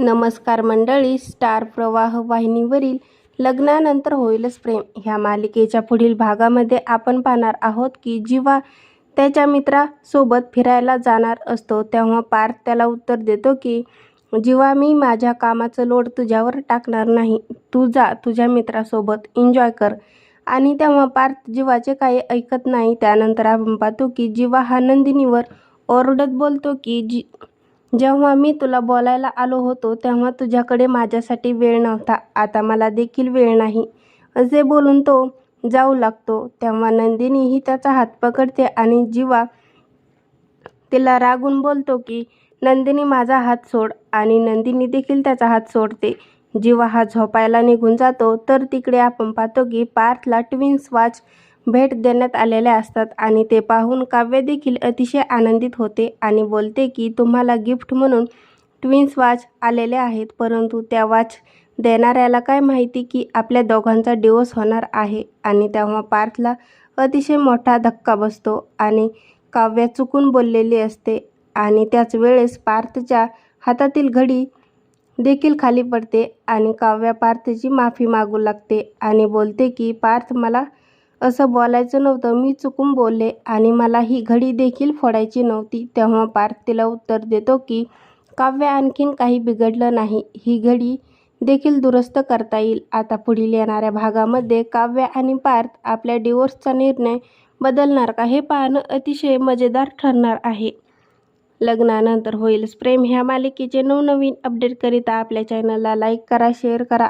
नमस्कार मंडळी स्टार प्रवाह वाहिनीवरील लग्नानंतर होईलच प्रेम. ह्या मालिकेच्या पुढील भागामध्ये आपण पाहणार आहोत की जीवा त्याच्या मित्रासोबत फिरायला जाणार असतो तेव्हा पार्थ त्याला उत्तर देतो की जीवा मी माझ्या कामाचं लोड तुझ्यावर टाकणार नाही तू जा तुझ्या मित्रासोबत एन्जॉय कर. आणि तेव्हा पार्थ जीवाचे काही ऐकत नाही. त्यानंतर आपण पाहतो की जीवा हा नंदिनीवर ओरडत बोलतो की जी जेव्हा मी तुला बोलायला आलो होतो तेव्हा तुझ्याकडे माझ्यासाठी वेळ नव्हता. आता मला देखील वेळ नाही. असे बोलून तो जाऊ लागतो. तेव्हा नंदिनीही त्याचा हात पकडते आणि जीवा तिला रागून बोलतो की नंदिनी माझा हात सोड. आणि नंदिनी देखील त्याचा हात सोडते. जीवा हा झोपायला निघून जातो. तर तिकडे आपण पाहतो की पार्थला ट्विन्स वॉच भेट देण्यात आलेल्या असतात आणि ते पाहून काव्य देखील अतिशय आनंदित होते आणि बोलते की तुम्हाला गिफ्ट म्हणून ट्विन्स वॉच आलेले आहेत परंतु त्या वॉच देणाऱ्याला काय माहिती की आपल्या दोघांचा डिवोर्स होणार आहे आणि तेव्हा पार्थला अतिशय मोठा धक्का बसतो आणि काव्य चुकून बोललेली असते आणि त्याच वेळेस पार्थच्या हातातील घडी देखील खाली पडते आणि काव्या पार्थची माफी मागू लागते आणि बोलते की पार्थ मला असं बोलायचं नव्हतं. मी चुकून बोलले आणि मला ही घडी देखील फोडायची नव्हती. तेव्हा पार्थ तिला उत्तर देतो की काव्य आणखीन काही बिघडलं नाही. ही घडी देखील दुरुस्त करता येईल. आता पुढील येणाऱ्या भागामध्ये काव्य आणि पार्थ आपल्या डिवोर्सचा निर्णय बदलणार का हे पाहणं अतिशय मजेदार ठरणार आहे. लग्नानंतर होईल प्रेम. ह्या मालिकेचे नवनवीन अपडेट करिता आपल्या चॅनलला लाईक करा शेअर करा.